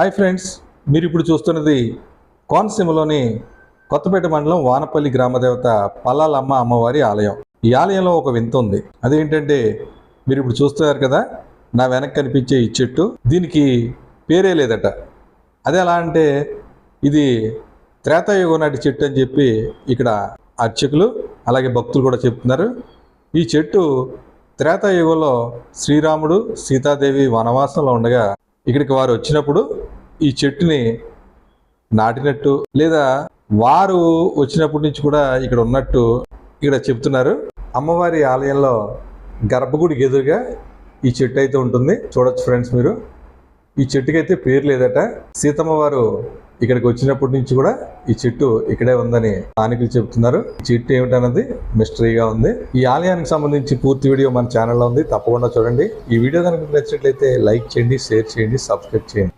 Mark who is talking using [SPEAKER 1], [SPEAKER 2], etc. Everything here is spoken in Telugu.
[SPEAKER 1] హాయ్ ఫ్రెండ్స్ మీరు ఇప్పుడు చూస్తున్నది కోనసీమలోని కొత్తపేట మండలం వానపల్లి గ్రామదేవత పల్లాలమ్మ అమ్మవారి ఆలయం. ఈ ఆలయంలో ఒక వింత ఉంది. అదేంటంటే మీరు ఇప్పుడు చూస్తున్నారు కదా నా వెనక్కి కనిపించే ఈ చెట్టు దీనికి పేరే లేదట. అది ఎలా అంటే ఇది త్రేతాయుగం నాటి చెట్టు అని చెప్పి ఇక్కడ అర్చకులు అలాగే భక్తులు కూడా చెప్తున్నారు. ఈ చెట్టు త్రేతాయుగంలో శ్రీరాముడు సీతాదేవి వనవాసంలో ఉండగా ఇక్కడికి వారు వచ్చినప్పుడు ఈ చెట్టుని నాటినట్టు లేదా వారు వచ్చినప్పటి నుంచి కూడా ఇక్కడ ఉన్నట్టు ఇక్కడ చెప్తున్నారు. అమ్మవారి ఆలయంలో గర్భగుడికి ఎదురుగా ఈ చెట్టు అయితే ఉంటుంది. చూడొచ్చు ఫ్రెండ్స్ మీరు. ఈ చెట్టుకైతే పేరు లేదట. సీతమ్మ వారు ఇక్కడికి వచ్చినప్పటి నుంచి కూడా ఈ చెట్టు ఇక్కడే ఉందని స్థానికులు చెబుతున్నారు. ఈ చెట్టు ఏమిటన్నది మిస్టరీగా ఉంది. ఈ ఆలయానికి సంబంధించి పూర్తి వీడియో మన ఛానల్లో ఉంది. తప్పకుండా చూడండి. ఈ వీడియో కనుక నచ్చినట్లయితే లైక్ చేయండి షేర్ చేయండి సబ్స్క్రైబ్ చేయండి.